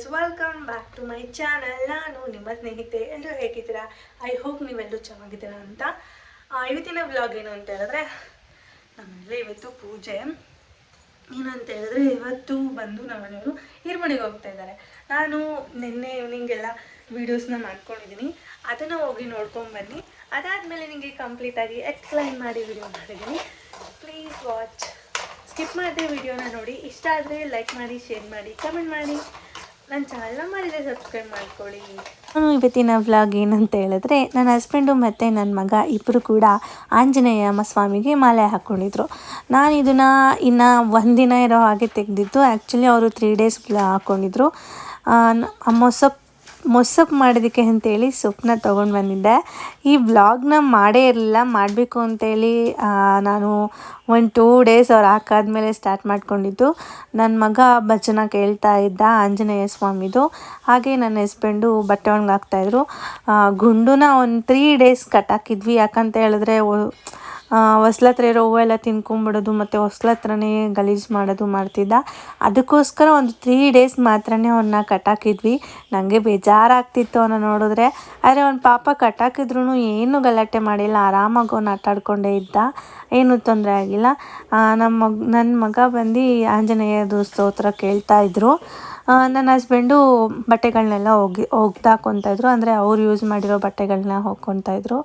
Guys welcome back to my channel ನಾನು ನಿಮ್ಮ ಸ್ನೇಹಿತೆ, ಎಲ್ಲರೂ ಹೇಗಿದ್ದೀರಾ? ಐ ಹೋಪ್ ನೀವೆಲ್ಲರೂ ಚೆನ್ನಾಗಿದ್ದೀರಾ ಅಂತ. ಇವತ್ತಿನ ವ್ಲಾಗ್ ಏನು ಅಂತ ಹೇಳಿದ್ರೆ ನಮ್ಮನೇಲಿ ಇವತ್ತು ಪೂಜೆ. ಏನಂತ ಹೇಳಿದ್ರೆ, ಇವತ್ತು ಬಂದು ನಮ್ಮನೆಯವರು ಹಿರ್ಮಣಿಗೆ ಹೋಗ್ತಾ ಇದ್ದಾರೆ. ನಾನು ನಿನ್ನೆ ಈವ್ನಿಂಗ್ ಎಲ್ಲ ವೀಡಿಯೋಸ್ನ ಮಾಡ್ಕೊಂಡಿದ್ದೀನಿ. ಅದನ್ನು ಹೋಗಿ ನೋಡ್ಕೊಂಡು ಬನ್ನಿ. ಅದಾದಮೇಲೆ ನಿಮಗೆ ಕಂಪ್ಲೀಟಾಗಿ ಎಕ್ಸ್ಪ್ಲೈನ್ ಮಾಡಿ ವಿಡಿಯೋ ಮಾಡಿದ್ದೀನಿ. ಪ್ಲೀಸ್ ವಾಚ್ ಸ್ಕಿಪ್ ಮಾಡಿದೆ ವಿಡಿಯೋನ ನೋಡಿ. ಇಷ್ಟ ಆದರೆ ಲೈಕ್ ಮಾಡಿ ಶೇರ್ ಮಾಡಿ ಕಮೆಂಟ್ ಮಾಡಿ. ನನ್ನ ಸಬ್ಸ್ಕ್ರೈಬ್ ಮಾಡ್ಕೊಳ್ಳಿ. ಇವತ್ತಿನ ವ್ಲಾಗ್ ಏನಂತ ಹೇಳಿದ್ರೆ ನನ್ನ ಹಸ್ಬೆಂಡು ಮತ್ತು ನನ್ನ ಮಗ ಇಬ್ಬರು ಕೂಡ ಆಂಜನೇಯ ಸ್ವಾಮಿಗೆ ಮಾಲೆ ಹಾಕ್ಕೊಂಡಿದ್ರು ನಾನು ಇದನ್ನು ಇನ್ನು ಒಂದಿನ ಇರೋ ಹಾಗೆ ತೆಗೆದಿದ್ದು ಆ್ಯಕ್ಚುಲಿ ಅವರು ತ್ರೀ ಡೇಸ್ ಹಾಕ್ಕೊಂಡಿದ್ರು ಆ, ನ- ಆ ಮೊಸಪ್ ಮೊಸಪ್ ಮಾಡೋದಕ್ಕೆ ಅಂತೇಳಿ ಸೊಪ್ಪನ್ನ ತೊಗೊಂಡು ಬಂದಿದ್ದೆ. ಈ ವ್ಲಾಗ್ನ ಮಾಡೇ ಇರಲಿಲ್ಲ, ಮಾಡಬೇಕು ಅಂತೇಳಿ ನಾನು ಒಂದು ಟೂ ಡೇಸ್ ಅವ್ರು ಹಾಕಾದ್ಮೇಲೆ ಸ್ಟಾರ್ಟ್ ಮಾಡ್ಕೊಂಡಿದ್ದು. ನನ್ನ ಮಗ ಭಜನ ಕೇಳ್ತಾ ಇದ್ದ, ಆಂಜನೇಯ ಸ್ವಾಮಿದು. ಹಾಗೆ ನನ್ನ ಹಸ್ಬೆಂಡು ಬಟ್ಟೆ ಒಣಗಾಕ್ತಾಯಿದ್ರು ಗುಂಡುನ ಒಂದು ತ್ರೀ ಡೇಸ್ ಕಟ್ಟಾಕಿದ್ವಿ ಯಾಕಂತ ಹೇಳಿದ್ರೆ ಹೊಸ್ಲತ್ರ ಇರೋ ಹೂವು ಎಲ್ಲ ತಿನ್ಕೊಂಬಿಡೋದು ಮತ್ತು ಹೊಸ್ಲತ್ರನೇ ಗಲೀಜು ಮಾಡೋದು ಮಾಡ್ತಿದ್ದ. ಅದಕ್ಕೋಸ್ಕರ ಒಂದು ತ್ರೀ ಡೇಸ್ ಮಾತ್ರನೇ ಅವನ್ನ ಕಟ್ಟಾಕಿದ್ವಿ. ನನಗೆ ಬೇಜಾರಾಗ್ತಿತ್ತು ಅವನ್ನ ನೋಡಿದ್ರೆ. ಆದರೆ ಅವ್ನ ಪಾಪ ಕಟ್ಟಾಕಿದ್ರು ಏನು ಗಲಾಟೆ ಮಾಡಿಲ್ಲ. ಆರಾಮಾಗಿ ಅವ್ನು ಆಟ ಆಡ್ಕೊಂಡೇ ಇದ್ದ. ಏನೂ ತೊಂದರೆ ಆಗಿಲ್ಲ. ನಮ್ಮ ಮಗ ನನ್ನ ಮಗ ಬಂದು ಆಂಜನೇಯದು ಸ್ತೋತ್ರ ಕೇಳ್ತಾ ಇದ್ರು. ನನ್ನ ಹಸ್ಬೆಂಡು ಬಟ್ಟೆಗಳನ್ನೆಲ್ಲ ಒಗಿ ಒಗ್ದಾಕೊತಾ ಇದ್ರು. ಅಂದರೆ ಅವ್ರು ಯೂಸ್ ಮಾಡಿರೋ ಬಟ್ಟೆಗಳನ್ನ ಹೋಗ್ಕೊತಾಯಿದ್ರು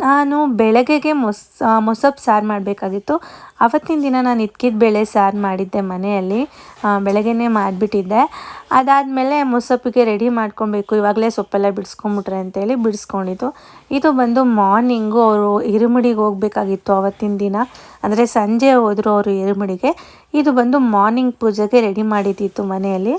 ನಾನು ಬೆಳಗ್ಗೆಗೆ ಮೊಸ ಮೊಸಪ್ಪು ಸಾರು ಮಾಡಬೇಕಾಗಿತ್ತು. ಅವತ್ತಿನ ದಿನ ನಾನು ಇದ್ಕಿದ ಬೇಳೆ ಸಾರು ಮಾಡಿದ್ದೆ ಮನೆಯಲ್ಲಿ. ಬೆಳಗ್ಗೆನೆ ಬೆಳಗ್ಗೆನೇ ಮಾಡಿಬಿಟ್ಟಿದ್ದೆ. ಅದಾದಮೇಲೆ ಮೊಸಪ್ಪಿಗೆ ರೆಡಿ ಮಾಡ್ಕೊಬೇಕು. ಇವಾಗಲೇ ಸೊಪ್ಪೆಲ್ಲ ಬಿಡಿಸ್ಕೊಂಬಿಟ್ರೆ ಅಂತೇಳಿ ಬಿಡಿಸ್ಕೊಂಡಿದ್ದು. ಇದು ಬಂದು ಮಾರ್ನಿಂಗು ಅವರು ಇರುಮುಡಿಗೆ ಹೋಗಬೇಕಾಗಿತ್ತು ಅವತ್ತಿನ ದಿನ. ಅಂದರೆ ಸಂಜೆ ಹೋದರು ಅವರು ಇರುಮಡಿಗೆ. ಇದು ಬಂದು ಮಾರ್ನಿಂಗ್ ಪೂಜೆಗೆ ರೆಡಿ ಮಾಡಿದ್ದಿತ್ತು ಮನೆಯಲ್ಲಿ.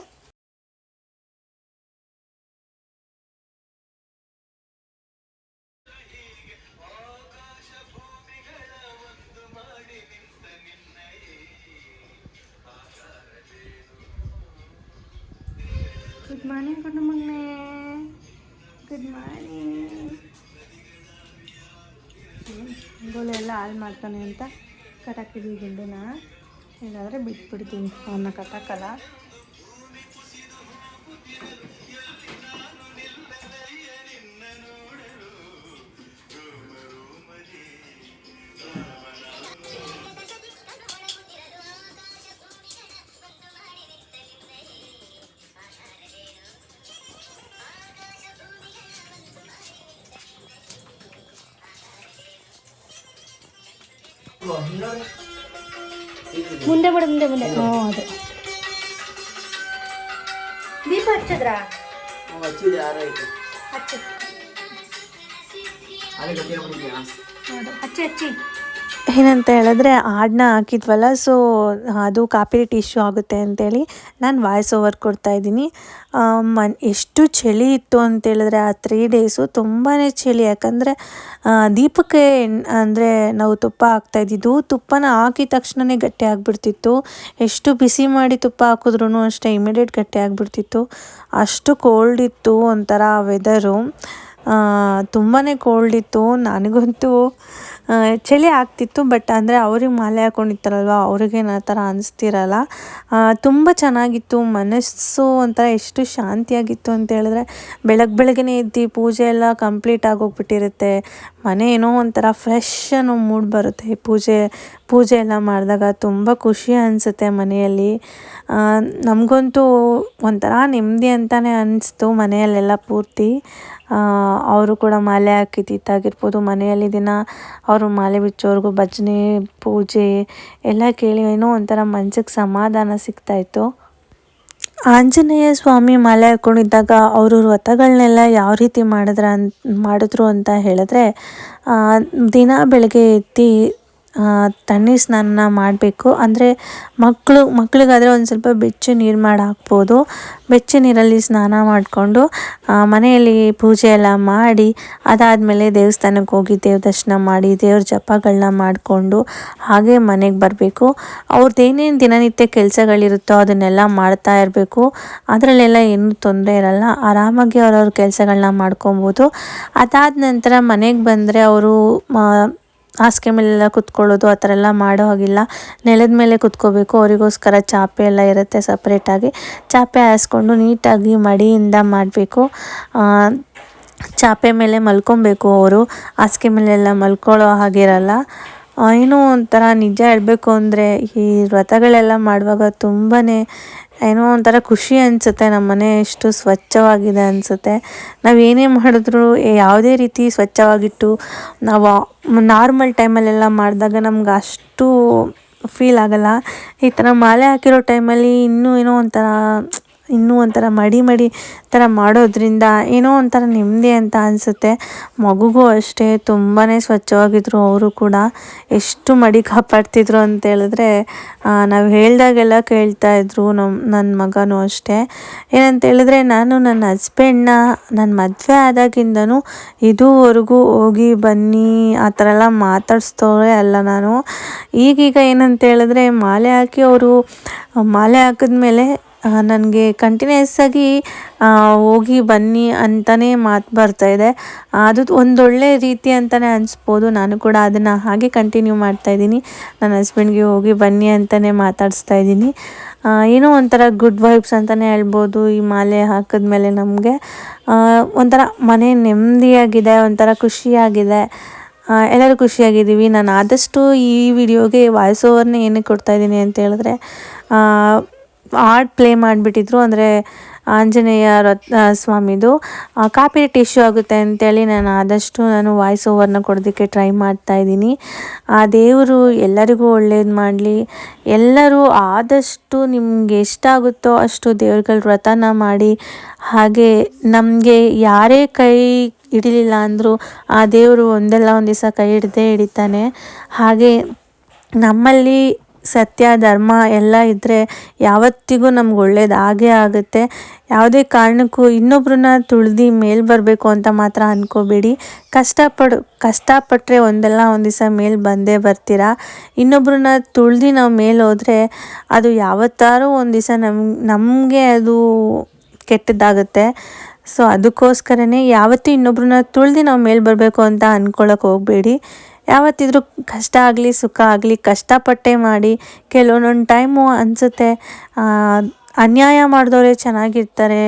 ಗುಡ್ ಮಾರ್ನಿಂಗ್ ಗೋಲೆ ಎಲ್ಲ ಹಾಳು ಮಾಡ್ತಾನೆ ಅಂತ ಕಟಾಕಿದ್ವಿ ಗುಂಡನ್ನ ಇಲ್ಲಾಂದರೆ ಬಿಟ್ಬಿಡ್ತೀನಿ ಅವನ್ನ ಕಟಾಕಲ್ಲ ಮುಂದೆ ಬಿಡು ಮುಂದೆ ಮುಂದೆ ಹ್ಞೂ ಅದು ದೀಪ ಹಚ್ಚದ್ರಾ ಹಚ್ಚಿದೆ ಆರಾಯ್ತು ಹಚ್ಚು ಅಲ್ಲಿ ಗಟ್ಟಿ ಆಗ್ಬಿಟ್ಟಿದ್ಯಾ ಹೌದು ಹಚ್ಚಿ ಹಚ್ಚಿ ಏನಂತ ಹೇಳಿದ್ರೆ ಹಾಡನ್ನ ಹಾಕಿದ್ವಲ್ಲ ಸೊ ಅದು ಕಾಪಿರೇಟ್ ಇಶ್ಯೂ ಆಗುತ್ತೆ ಅಂತೇಳಿ ನಾನು ವಾಯ್ಸ್ ಓವರ್ ಕೊಡ್ತಾ ಇದ್ದೀನಿ. ಮನ್ ಎಷ್ಟು ಚಳಿ ಇತ್ತು ಅಂತೇಳಿದ್ರೆ ಆ ತ್ರೀ ಡೇಸು ತುಂಬಾ ಚಳಿ. ಯಾಕಂದರೆ ದೀಪಕ್ಕೆ ಅಂದರೆ ನಾವು ತುಪ್ಪ ಹಾಕ್ತಾ ತುಪ್ಪನ ಹಾಕಿದ ತಕ್ಷಣವೇ ಗಟ್ಟಿ ಆಗಿಬಿಡ್ತಿತ್ತು. ಎಷ್ಟು ಬಿಸಿ ಮಾಡಿ ತುಪ್ಪ ಹಾಕಿದ್ರೂ ಅಷ್ಟೇ ಇಮಿಡಿಯೇಟ್ ಗಟ್ಟಿ ಆಗಿಬಿಡ್ತಿತ್ತು. ಅಷ್ಟು ಕೋಲ್ಡ್ ಇತ್ತು ಒಂಥರ ವೆದರು ತುಂಬಾ ಕೋಲ್ಡ್ ಇತ್ತು. ನನಗಂತೂ ಚಳಿ ಆಗ್ತಿತ್ತು ಬಟ್ ಅಂದರೆ ಅವ್ರಿಗೆ ಮಾಲೆ ಹಾಕೊಂಡಿರ್ತಾರಲ್ವ ಅವ್ರಿಗೇನು ಆ ಥರ ಅನಿಸ್ತಿರಲ್ಲ. ತುಂಬ ಚೆನ್ನಾಗಿತ್ತು. ಮನಸ್ಸು ಒಂಥರ ಎಷ್ಟು ಶಾಂತಿಯಾಗಿತ್ತು ಅಂತ ಹೇಳಿದ್ರೆ ಬೆಳಗ್ಗೆ ಬೆಳಗ್ಗೆನೇ ಎದ್ದು ಪೂಜೆ ಎಲ್ಲ ಕಂಪ್ಲೀಟ್ ಆಗೋಗ್ಬಿಟ್ಟಿರುತ್ತೆ. ಮನೆ ಏನೋ ಒಂಥರ ಫ್ರೆಶ್ ಅನ್ನೋ ಮೂಡ್ ಬರುತ್ತೆ ಪೂಜೆ ಪೂಜೆ ಎಲ್ಲ ಮಾಡಿದಾಗ. ತುಂಬ ಖುಷಿ ಅನಿಸುತ್ತೆ ಮನೆಯಲ್ಲಿ. ನಮಗಂತೂ ಒಂಥರ ನೆಮ್ಮದಿ ಅಂತಲೇ ಅನಿಸ್ತು ಮನೆಯಲ್ಲೆಲ್ಲ ಪೂರ್ತಿ. ಅವರು ಕೂಡ ಮಾಲೆ ಹಾಕಿದ್ದಿದ್ದಾಗಿರ್ಬೋದು. ಮನೆಯಲ್ಲಿ ದಿನ ಅವರು ಮಾಲೆ ಬಿಚ್ಚೋರಿಗೂ ಭಜನೆ ಪೂಜೆ ಎಲ್ಲ ಕೇಳಿ ಏನೋ ಒಂಥರ ಮನ್ಸಿಗೆ ಸಮಾಧಾನ ಸಿಗ್ತಾಯಿತ್ತು ಆಂಜನೇಯ ಸ್ವಾಮಿ ಮಾಲೆ ಹಾಕ್ಕೊಂಡಿದ್ದಾಗ ಅವರು ವ್ರತಗಳನ್ನೆಲ್ಲ ಯಾವ ರೀತಿ ಮಾಡಿದ್ರ ಅಂತ ಮಾಡಿದ್ರು ಅಂತ ಹೇಳಿದ್ರೆ ದಿನ ಬೆಳಗ್ಗೆ ಆ, ತಣ್ಣೀರು ಸ್ನಾನ ಮಾಡಬೇಕು. ಅಂದರೆ ಮಕ್ಕಳು ಮಕ್ಕಳಿಗಾದರೆ ಒಂದು ಸ್ವಲ್ಪ ಬೆಚ್ಚ ನೀರು ಮಾಡಿ ಹಾಕ್ಬೋದು ಬೆಚ್ಚ ನೀರಲ್ಲಿ ಸ್ನಾನ ಮಾಡಿಕೊಂಡು ಮನೆಯಲ್ಲಿ ಪೂಜೆ ಎಲ್ಲ ಮಾಡಿ, ಅದಾದಮೇಲೆ ದೇವಸ್ಥಾನಕ್ಕೆ ಹೋಗಿ ದೇವ್ರ ದರ್ಶನ ಮಾಡಿ, ದೇವ್ರ ಜಪಗಳನ್ನ ಮಾಡಿಕೊಂಡು ಹಾಗೆ ಮನೆಗೆ ಬರಬೇಕು. ಅವ್ರದ್ದು ಏನೇನು ದಿನನಿತ್ಯ ಕೆಲಸಗಳಿರುತ್ತೋ ಅದನ್ನೆಲ್ಲ ಮಾಡ್ತಾ ಇರಬೇಕು. ಅದರಲ್ಲೆಲ್ಲ ಏನೂ ತೊಂದರೆ ಇರಲ್ಲ. ಆರಾಮಾಗಿ ಅವ್ರವ್ರ ಕೆಲಸಗಳನ್ನ ಮಾಡ್ಕೊಬೋದು. ಅದಾದ ನಂತರ ಮನೆಗೆ ಬಂದರೆ ಅವರು ಹಾಸಿಗೆ ಮೇಲೆಲ್ಲ ಕುತ್ಕೊಳ್ಳೋದು ಆ ಥರ ಎಲ್ಲ ಮಾಡೋ ಹಾಗಿಲ್ಲ. ನೆಲದ ಮೇಲೆ ಕುತ್ಕೋಬೇಕು. ಅವರಿಗೋಸ್ಕರ ಚಾಪೆ ಎಲ್ಲ ಇರುತ್ತೆ ಸಪ್ರೇಟಾಗಿ ಚಾಪೆ ಹಾಯಿಸ್ಕೊಂಡು ನೀಟಾಗಿ ಮಡಿಯಿಂದ ಮಾಡಬೇಕು. ಚಾಪೆ ಮೇಲೆ ಮಲ್ಕೊಬೇಕು ಅವರು. ಹಾಸಿಗೆ ಮೇಲೆಲ್ಲ ಮಲ್ಕೊಳ್ಳೋ ಹಾಗಿರಲ್ಲ. ಏನೋ ಒಂಥರ ನಿಜ ಹೇಳಬೇಕು ಅಂದರೆ ಈ ವ್ರತಗಳೆಲ್ಲ ಮಾಡುವಾಗ ತುಂಬಾ ಏನೋ ಒಂಥರ ಖುಷಿ ಅನಿಸುತ್ತೆ, ನಮ್ಮ ಮನೆ ಎಷ್ಟು ಸ್ವಚ್ಛವಾಗಿದೆ ಅನಿಸುತ್ತೆ. ನಾವು ಏನೇ ಮಾಡಿದ್ರು ಯಾವುದೇ ರೀತಿ ಸ್ವಚ್ಛವಾಗಿಟ್ಟು ನಾವು ನಾರ್ಮಲ್ ಟೈಮಲ್ಲೆಲ್ಲ ಮಾಡಿದಾಗ ನಮ್ಗೆ ಅಷ್ಟು ಫೀಲ್ ಆಗಲ್ಲ. ಈ ಥರ ಮಾಲೆ ಹಾಕಿರೋ ಟೈಮಲ್ಲಿ ಇನ್ನೂ ಏನೋ ಒಂಥರ ಇನ್ನೂ ಒಂಥರ ಮಡಿ ಮಡಿ ಥರ ಮಾಡೋದ್ರಿಂದ ಏನೋ ಒಂಥರ ನೆಮ್ಮದಿ ಅಂತ ಅನಿಸುತ್ತೆ. ಮಗುಗೂ ಅಷ್ಟೇ ತುಂಬಾ ಸ್ವಚ್ಛವಾಗಿದ್ದರು ಅವರು ಕೂಡ. ಎಷ್ಟು ಮಡಿ ಕಾಪಾಡ್ತಿದ್ರು ಅಂತ ಹೇಳಿದ್ರೆ ನಾವು ಹೇಳಿದಾಗೆಲ್ಲ ಕೇಳ್ತಾ ಇದ್ರು ನಮ್ಮ ನನ್ನ ಮಗನೂ ಅಷ್ಟೇ. ಏನಂತ ಹೇಳಿದ್ರೆ, ನಾನು ನನ್ನ ಹಸ್ಬೆಂಡ್ನ ನನ್ನ ಮದುವೆ ಆದಾಗಿಂದನೂ ಇದುವರೆಗೂ ಹೋಗಿ ಬನ್ನಿ, ಆ ಥರ ಎಲ್ಲ ಮಾತಾಡಿಸ್ತೋರೇ ಅಲ್ಲ ನಾನು. ಈಗೀಗ ಏನಂತ ಹೇಳಿದ್ರೆ, ಮಾಲೆ ಹಾಕಿ ಅವರು, ಮಾಲೆ ಹಾಕಿದ್ಮೇಲೆ ನನಗೆ ಕಂಟಿನ್ಯೂಸ್ ಆಗಿ ಹೋಗಿ ಬನ್ನಿ ಅಂತಲೇ ಮಾತು ಬರ್ತಾ ಇದೆ. ಅದು ಒಂದೊಳ್ಳೆ ರೀತಿ ಅಂತಲೇ ಅನಿಸ್ಬೋದು. ನಾನು ಕೂಡ ಅದನ್ನು ಹಾಗೆ ಕಂಟಿನ್ಯೂ ಮಾಡ್ತಾ ಇದ್ದೀನಿ. ನನ್ನ ಹಸ್ಬೆಂಡ್ಗೆ ಹೋಗಿ ಬನ್ನಿ ಅಂತಲೇ ಮಾತಾಡಿಸ್ತಾ ಇದ್ದೀನಿ. ಏನೋ ಒಂಥರ ಗುಡ್ ವೈಬ್ಸ್ ಅಂತಲೇ ಹೇಳ್ಬೋದು ಈ ಮಾಲೆ ಹಾಕಿದ್ಮೇಲೆ ನಮಗೆ. ಒಂಥರ ಮನೆ ನೆಮ್ಮದಿಯಾಗಿದೆ, ಒಂಥರ ಖುಷಿಯಾಗಿದೆ. ಎಲ್ಲರೂ ಖುಷಿಯಾಗಿದ್ದೀವಿ. ನಾನು ಆದಷ್ಟು ಈ ವಿಡಿಯೋಗೆ ವಾಯ್ಸ್ ಓವರ್ನೇ ಏನಕ್ಕೆ ಕೊಡ್ತಾಯಿದ್ದೀನಿ ಅಂತ ಹೇಳಿದ್ರೆ ಹಾಡ್ ಪ್ಲೇ ಮಾಡಿಬಿಟ್ಟಿದ್ರು. ಅಂದರೆ ಆಂಜನೇಯ ರತ್ ಸ್ವಾಮಿದು. ಕಾಪಿರೇಟ್ ಇಶ್ಯೂ ಆಗುತ್ತೆ ಅಂತೇಳಿ ನಾನು ಆದಷ್ಟು ನಾನು ವಾಯ್ಸ್ ಓವರ್ನ ಕೊಡೋದಕ್ಕೆ ಟ್ರೈ ಮಾಡ್ತಾ ಇದ್ದೀನಿ. ಆ ದೇವರು ಎಲ್ಲರಿಗೂ ಒಳ್ಳೇದು ಮಾಡಲಿ. ಎಲ್ಲರೂ ಆದಷ್ಟು ನಿಮ್ಗೆ ಎಷ್ಟಾಗುತ್ತೋ ಅಷ್ಟು ದೇವ್ರಗಳ ವ್ರತನ ಮಾಡಿ. ಹಾಗೆ ನಮಗೆ ಯಾರೇ ಕೈ ಹಿಡಿಲಿಲ್ಲ ಅಂದರೂ ಆ ದೇವರು ಒಂದಲ್ಲ ಒಂದು ದಿವಸ ಕೈ ಹಿಡ್ದೇ ಹಿಡಿತಾನೆ. ಹಾಗೆ ನಮ್ಮಲ್ಲಿ ಸತ್ಯ, ಧರ್ಮ ಎಲ್ಲ ಇದ್ದರೆ ಯಾವತ್ತಿಗೂ ನಮ್ಗೆ ಒಳ್ಳೇದು ಆಗೇ ಆಗುತ್ತೆ. ಯಾವುದೇ ಕಾರಣಕ್ಕೂ ಇನ್ನೊಬ್ರನ್ನ ತುಳ್ದು ಮೇಲೆ ಬರಬೇಕು ಅಂತ ಮಾತ್ರ ಅಂದ್ಕೋಬೇಡಿ ಕಷ್ಟಪಡು ಕಷ್ಟಪಟ್ಟರೆ ಒಂದಲ್ಲ ಒಂದು ದಿವಸ ಮೇಲೆ ಬಂದೇ ಬರ್ತೀರಾ? ಇನ್ನೊಬ್ರನ್ನ ತುಳ್ದು ನಾವು ಮೇಲೆ ಹೋದರೆ ಅದು ಯಾವತ್ತಾರೂ ಒಂದು ದಿವಸ ನಮ್, ನಮಗೆ ಅದು ಕೆಟ್ಟದ್ದಾಗುತ್ತೆ. ಸೊ, ಅದಕ್ಕೋಸ್ಕರನೇ ಯಾವತ್ತೂ ಇನ್ನೊಬ್ರನ್ನ ತುಳಿದು ನಾವು ಮೇಲೆ ಬರಬೇಕು ಅಂತ ಅಂದ್ಕೊಳಕ್ಕೆ ಹೋಗಬೇಡಿ. ಯಾವತ್ತಿದ್ರೂ ಕಷ್ಟ ಆಗಲಿ, ಸುಖ ಆಗಲಿ, ಕಷ್ಟಪಟ್ಟೆ ಮಾಡಿ ಕೆಲವೊಂದೊಂದು ಟೈಮು ಅನಿಸುತ್ತೆ. ಅನ್ಯಾಯ ಮಾಡಿದವರೇ ಚೆನ್ನಾಗಿರ್ತಾರೆ,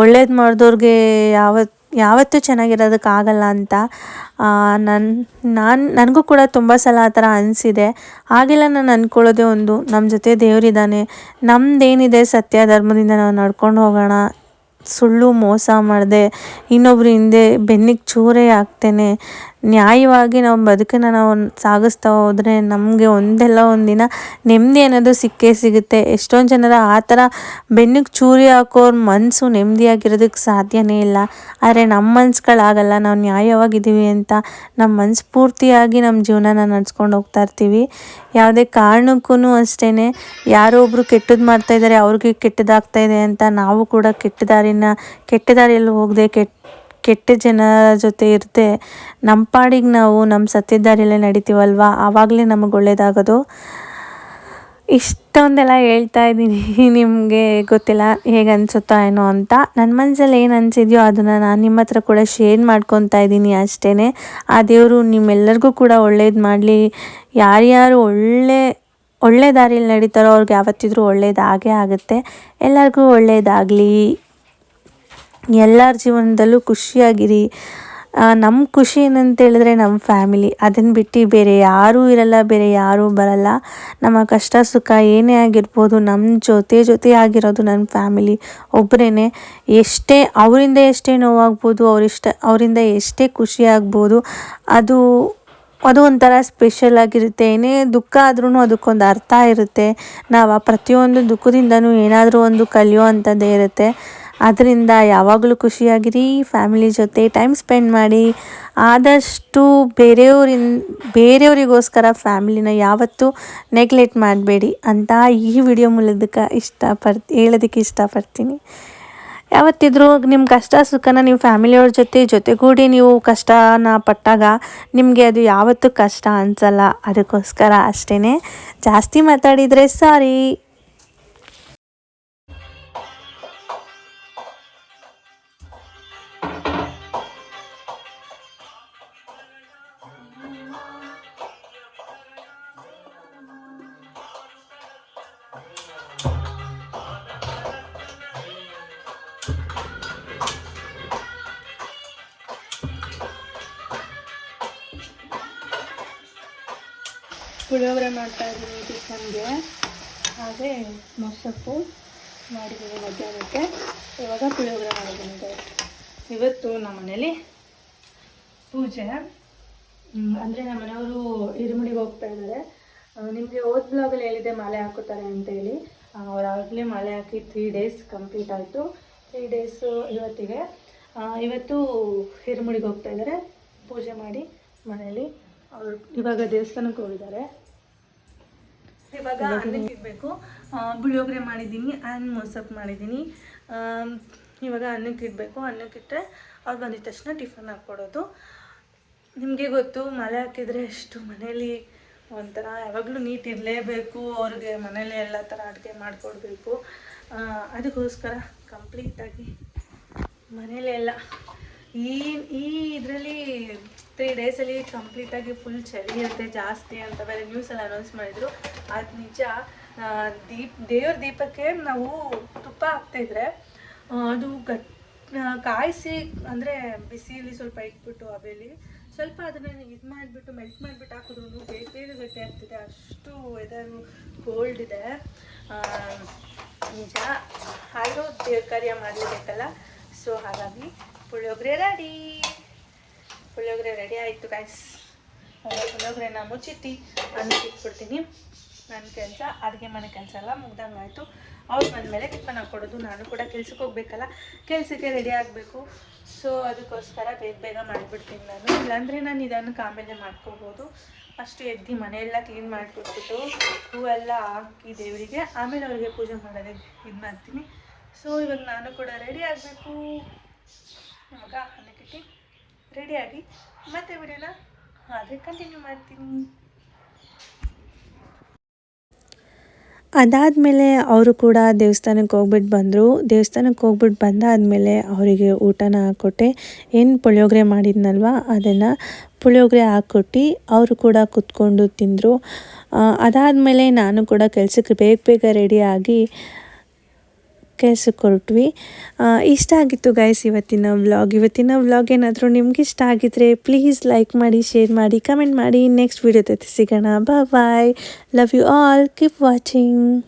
ಒಳ್ಳೇದು ಮಾಡಿದವ್ರಿಗೆ ಯಾವತ್ತು ಯಾವತ್ತೂ ಚೆನ್ನಾಗಿರೋದಕ್ಕಾಗಲ್ಲ ಅಂತ. ನನ್ನ ನಾನು ನನಗೂ ಕೂಡ ತುಂಬ ಸಲ ಆ ಥರ ಅನಿಸಿದೆ. ಆಗೆಲ್ಲ ನಾನು ಅಂದ್ಕೊಳ್ಳೋದೇ ಒಂದು. ನಮ್ಮ ಜೊತೆ ದೇವರಿದ್ದಾನೆ ನಮ್ಮದೇನಿದೆ ಸತ್ಯ ಧರ್ಮದಿಂದ ನಾವು ನಡ್ಕೊಂಡು ಹೋಗೋಣ. ಸುಳ್ಳು ಮೋಸ ಮಾಡಿದೆ ಇನ್ನೊಬ್ಬರು ಹಿಂದೆ ಬೆನ್ನಿಗೆ ಚೂರೇ ಹಾಕ್ತೇನೆ. ನ್ಯಾಯವಾಗಿ ನಾವು ಬದುಕನ್ನು ನಾವು ಸಾಗಿಸ್ತಾ ಹೋದರೆ ನಮಗೆ ಒಂದಲ್ಲ ಒಂದಿನ ನೆಮ್ಮದಿ ಅನ್ನೋದು ಸಿಕ್ಕೇ ಸಿಗುತ್ತೆ. ಎಷ್ಟೊಂದು ಜನರ ಆ ಥರ ಬೆನ್ನಿಗೆ ಚೂರಿ ಹಾಕೋರ್ ಮನಸ್ಸು ನೆಮ್ಮದಿಯಾಗಿರೋದಕ್ಕೆ ಸಾಧ್ಯನೇ ಇಲ್ಲ. ಆದರೆ ನಮ್ಮ ಮನ್ಸುಗಳಾಗಲ್ಲ, ನಾವು ನ್ಯಾಯವಾಗಿದ್ದೀವಿ ಅಂತ ನಮ್ಮ ಮನಸ್ಸು ಪೂರ್ತಿಯಾಗಿ ನಮ್ಮ ಜೀವನನ ನಡ್ಸ್ಕೊಂಡು ಹೋಗ್ತಾ ಇರ್ತೀವಿ. ಯಾವುದೇ ಕಾರಣಕ್ಕೂ ಅಷ್ಟೇ ಯಾರೋ ಒಬ್ಬರು ಕೆಟ್ಟದ್ದು ಮಾಡ್ತಾ ಇದ್ದಾರೆ ಅವ್ರಿಗೆ ಕೆಟ್ಟದಾಗ್ತಾ ಇದೆ ಅಂತ ನಾವು ಕೂಡ ಕೆಟ್ಟ ದಾರಿನ ಹೋಗದೆ ಕೆಟ್ಟ ಕೆಟ್ಟ ಜನರ ಜೊತೆ ಇರದೆ ನಮ್ಮ ಪಾಡಿಗೆ ನಾವು ನಮ್ಮ ಸತ್ಯದಾರಿಯಲ್ಲೇ ನಡಿತೀವಲ್ವ? ಆವಾಗಲೇ ನಮಗೆ ಒಳ್ಳೇದಾಗೋದು. ಇಷ್ಟೊಂದೆಲ್ಲ ಹೇಳ್ತಾ ಇದ್ದೀನಿ. ನಿಮಗೆ ಗೊತ್ತಿಲ್ಲ ಹೇಗೆ ಅನಿಸುತ್ತೋ ಏನೋ ಅಂತ. ನನ್ನ ಮನಸ್ಸಲ್ಲಿ ಏನು ಅನಿಸಿದೆಯೋ ಅದನ್ನು ನಾನು ನಿಮ್ಮ ಹತ್ರ ಕೂಡ ಶೇರ್ ಮಾಡ್ಕೊತಾ ಇದ್ದೀನಿ ಅಷ್ಟೇ ಆ ದೇವರು ನಿಮ್ಮೆಲ್ಲರಿಗೂ ಕೂಡ ಒಳ್ಳೇದು ಮಾಡಲಿ. ಯಾರ್ಯಾರು ಒಳ್ಳೆ ಒಳ್ಳೆ ದಾರಿಯಲ್ಲಿ ನಡೀತಾರೋ ಅವ್ರಿಗೆ ಯಾವತ್ತಿದ್ರೂ ಒಳ್ಳೇದಾಗೇ ಆಗುತ್ತೆ. ಎಲ್ಲರಿಗೂ ಒಳ್ಳೇದಾಗಲಿ. ಎಲ್ಲರ ಜೀವನದಲ್ಲೂ ಖುಷಿಯಾಗಿರಿ. ನಮ್ಮ ಖುಷಿ ಏನಂತ ಹೇಳಿದ್ರೆ ನಮ್ಮ ಫ್ಯಾಮಿಲಿ. ಅದನ್ನು ಬಿಟ್ಟು ಬೇರೆ ಯಾರೂ ಇರಲ್ಲ, ಬೇರೆ ಯಾರೂ ಬರಲ್ಲ. ನಮ್ಮ ಕಷ್ಟ, ಸುಖ ಏನೇ ಆಗಿರ್ಬೋದು ನಮ್ಮ ಜೊತೆ ಜೊತೆ ಆಗಿರೋದು ನನ್ನ ಫ್ಯಾಮಿಲಿ. ಒಬ್ಬರೇ ಎಷ್ಟೇ, ಅವರಿಂದ ಎಷ್ಟೇ ನೋವಾಗ್ಬೋದು ಅವರಿಷ್ಟ ಅವರಿಂದ ಎಷ್ಟೇ ಖುಷಿ ಆಗ್ಬೋದು, ಅದು ಅದು ಒಂಥರ ಸ್ಪೆಷಲ್ ಆಗಿರುತ್ತೆ. ಏನೇ ದುಃಖ ಆದ್ರೂ ಅದಕ್ಕೊಂದು ಅರ್ಥ ಇರುತ್ತೆ. ನಾವು ಆ ಪ್ರತಿಯೊಂದು ದುಃಖದಿಂದನೂ ಏನಾದರೂ ಒಂದು ಕಲಿಯೋ ಅಂಥದ್ದೇ ಇರುತ್ತೆ. ಅದರಿಂದ ಯಾವಾಗಲೂ ಖುಷಿಯಾಗಿರಿ. ಫ್ಯಾಮಿಲಿ ಜೊತೆ ಟೈಮ್ ಸ್ಪೆಂಡ್ ಮಾಡಿ. ಆದಷ್ಟು ಬೇರೆಯವರಿನ್, ಬೇರೆಯವರಿಗೋಸ್ಕರ ಫ್ಯಾಮಿಲಿನ ಯಾವತ್ತೂ ನೆಗ್ಲೆಕ್ಟ್ ಮಾಡಬೇಡಿ ಅಂತ ಈ ವಿಡಿಯೋ ಮೂಲಕ ಇಷ್ಟಪಡ್, ಹೇಳೋದಕ್ಕೆ ಇಷ್ಟಪಡ್ತೀನಿ. ಯಾವತ್ತಿದ್ರೂ ನಿಮ್ಮ ಕಷ್ಟ ಸುಖನ ನೀವು ಫ್ಯಾಮಿಲಿಯವ್ರ ಜೊತೆ, ಜೊತೆಗೂಡಿ ನೀವು ಕಷ್ಟನ ಪಟ್ಟಾಗ ನಿಮಗೆ ಅದು ಯಾವತ್ತೂ ಕಷ್ಟ ಅನ್ಸಲ್ಲ. ಅದಕ್ಕೋಸ್ಕರ ಅಷ್ಟೇ ಜಾಸ್ತಿ ಮಾತಾಡಿದರೆ ಸಾರಿ. ಪುಳಿಯೋಗರೆ ಮಾಡ್ತಾ ಇದ್ದೀನಿ ಟಿಫನ್ಗೆ ಹಾಗೆ ಮೊಸಪ್ಪು ಮಾಡಿದ್ದೀನಿ ಮಧ್ಯಾಹ್ನಕ್ಕೆ. ಇವಾಗ ಪುಳಿಯೋಗರೆ ಮಾಡಿದ್ದೀನಿ. ಇವತ್ತು ನಮ್ಮ ಮನೇಲಿ ಪೂಜೆ. ಅಂದರೆ ನಮ್ಮ ಮನೆಯವರು ಹೋಗ್ತಾ ಇದ್ದಾರೆ. ನಿಮಗೆ ಓದ್ ಬ್ಲಾಗಲ್ಲಿ ಹೇಳಿದೆ ಮಾಲೆ ಹಾಕುತ್ತಾರೆ ಅಂತೇಳಿ ಅವ್ರು ಆಗಲೇ ಮಾಲೆ ಹಾಕಿ ತ್ರೀ ಡೇಸ್ ಕಂಪ್ಲೀಟ್ ಆಯಿತು. ತ್ರೀ ಡೇಸು ಇವತ್ತಿಗೆ. ಇವತ್ತು ಹಿರಿಮುಡಿಗೆ ಹೋಗ್ತಾ ಇದ್ದಾರೆ. ಪೂಜೆ ಮಾಡಿ ಮನೆಯಲ್ಲಿ ಅವರು ಇವಾಗ ದೇವಸ್ಥಾನಕ್ಕೆ ಹೋಗಿದ್ದಾರೆ. ಇವಾಗ ಅನ್ನಕ್ಕೆ ಇಡಬೇಕು ಪುಳಿಯೋಗರೆ ಮಾಡಿದ್ದೀನಿ ಆ್ಯಂಡ್ ಮೊಸಪ್ ಮಾಡಿದ್ದೀನಿ. ಇವಾಗ ಅನ್ನಕ್ಕೆ ಇಡಬೇಕು. ಅನ್ನಕ್ಕೆ ಇಟ್ಟರೆ ಅವ್ರು ಬಂದಿದ ತಕ್ಷಣ ಟಿಫನ್ ಹಾಕ್ಕೊಡೋದು. ನಿಮಗೆ ಗೊತ್ತು ಮಳೆ ಹಾಕಿದರೆ ಎಷ್ಟು ಮನೇಲಿ ಒಂಥರ ಯಾವಾಗಲೂ ನೀಟ್ ಇರಲೇಬೇಕು ಅವ್ರಿಗೆ ಮನೇಲಿ ಎಲ್ಲ ಥರ ಅಡುಗೆ ಮಾಡಿಕೊಡ್ಬೇಕು. ಅದಕ್ಕೋಸ್ಕರ ಕಂಪ್ಲೀಟಾಗಿ ಮನೇಲಿ ಎಲ್ಲ ಈ ಈ ಇದರಲ್ಲಿ ತ್ರೀ ಡೇಸಲ್ಲಿ ಕಂಪ್ಲೀಟಾಗಿ ಫುಲ್ ಚಳಿ ಇರುತ್ತೆ ಜಾಸ್ತಿ ಅಂತ ಬೇರೆ ನ್ಯೂಸಲ್ಲಿ ಅನೌನ್ಸ್ ಮಾಡಿದರು. ಅದು ನಿಜ ದೀಪ್, ದೇವ್ರ ದೀಪಕ್ಕೆ ನಾವು ತುಪ್ಪ ಹಾಕ್ತಾಯಿದ್ರೆ ಅದು ಗಟ್ ಕಾಯಿಸಿ, ಅಂದರೆ ಬಿಸಿಯಲ್ಲಿ ಸ್ವಲ್ಪ ಇಟ್ಬಿಟ್ಟು ಅವೇಲಿ ಸ್ವಲ್ಪ ಅದನ್ನು ಇದು ಮಾಡಿಬಿಟ್ಟು ಮೆಲ್ಟ್ ಮಾಡಿಬಿಟ್ಟು ಹಾಕಿದ್ರು ಬೇಗ ಬೇಗ ಗಟ್ಟಿ ಆಗ್ತಿದೆ. ಅಷ್ಟು ವೆದರು ಕೋಲ್ಡ್ ಇದೆ. ನಿಜ, ಆದರೂ ದೇವ್ರ ಕಾರ್ಯ ಮಾಡಲೇಬೇಕಲ್ಲ ಸೊ ಹಾಗಾಗಿ ಪುಳಿಯೋಗರೆ ರೆಡಿ ಪುಳಿಯೋಗರೆ ರೆಡಿ ಆಯಿತು ಗಾಯ್ಸ್ ಪುಳಿಯೋಗರೆನ ಮುಚ್ಚಿಟ್ಟು ಅನ್ನಕ್ಕೆ ಇಟ್ಬಿಡ್ತೀನಿ ನನ್ನ ಕೆಲಸ, ಅಡುಗೆ ಮನೆ ಕೆಲಸ ಎಲ್ಲ ಮುಗ್ದಂಗೆ ಆಯಿತು. ಅವ್ರು ಬಂದಮೇಲೆ ಟಿಫನ್ ಹಾಕ್ಕೊಡೋದು ನಾನು ಕೂಡ ಕೆಲ್ಸಕ್ಕೆ ಹೋಗ್ಬೇಕಲ್ಲ, ಕೆಲಸಕ್ಕೆ ರೆಡಿ ಆಗಬೇಕು. ಸೊ ಅದಕ್ಕೋಸ್ಕರ ಬೇಗ ಬೇಗ ಮಾಡಿಬಿಡ್ತೀನಿ ನಾನು. ಇಲ್ಲಾಂದರೆ ನಾನು ಇದನ್ನು ಆಮೇಲೆ ಮಾಡ್ಕೋಬೋದು. ಫಸ್ಟು ಎದ್ದು ಮನೆಯೆಲ್ಲ ಕ್ಲೀನ್ ಮಾಡಿಕೊಟ್ಬಿಟ್ಟು ಹೂವೆಲ್ಲ ಹಾಕಿ ದೇವರಿಗೆ, ಆಮೇಲೆ ಅವರಿಗೆ ಪೂಜೆ ಮಾಡೋದಕ್ಕೆ ಇದು ಮಾಡ್ತೀನಿ ಸೊ ಇವಾಗ ನಾನು ಕೂಡ ರೆಡಿ ಆಗಬೇಕು. ಅನ್ನಕ್ಕಿಟ್ಟು ರೆಡಿಯಾಗಿ ಮತ್ತೆ ವಿಡಿಯೋನ ಹಾಗೆ ಕಂಟಿನ್ಯೂ ಮಾಡ್ತೀನಿ. ಅದಾದಮೇಲೆ ಅವರು ಕೂಡ ದೇವಸ್ಥಾನಕ್ಕೆ ಹೋಗ್ಬಿಟ್ಟು ಬಂದರು. ದೇವಸ್ಥಾನಕ್ಕೆ ಹೋಗ್ಬಿಟ್ಟು ಬಂದಾದಮೇಲೆ ಅವರಿಗೆ ಊಟನ ಹಾಕ್ಕೊಟ್ಟೆ. ಏನು ಪುಳಿಯೋಗರೆ ಮಾಡಿದ್ನಲ್ವ? ಅದನ್ನು ಪುಳಿಯೋಗರೆ ಹಾಕ್ಕೊಟ್ಟು ಅವರು ಕೂಡ ಕುತ್ಕೊಂಡು ತಿಂದರು. ಅದಾದಮೇಲೆ ನಾನು ಕೂಡ ಕೆಲಸಕ್ಕೆ ಬೇಗ ಬೇಗ ರೆಡಿಯಾಗಿ ಹೊರಟ್ವಿ ಇಷ್ಟ ಆಗಿತ್ತು ಗೈಸ್ ಇವತ್ತಿನ ವ್ಲಾಗ್ ಇವತ್ತಿನ ವ್ಲಾಗ್ ಏನಾದರೂ ನಿಮ್ಗೆ ಇಷ್ಟ ಆಗಿದ್ರೆ ಪ್ಲೀಸ್ ಲೈಕ್ ಮಾಡಿ ಶೇರ್ ಮಾಡಿ ಕಮೆಂಟ್ ಮಾಡಿ. ನೆಕ್ಸ್ಟ್ ವೀಡಿಯೋ ಜೊತೆ ಸಿಗೋಣ. Bye love you all keep watching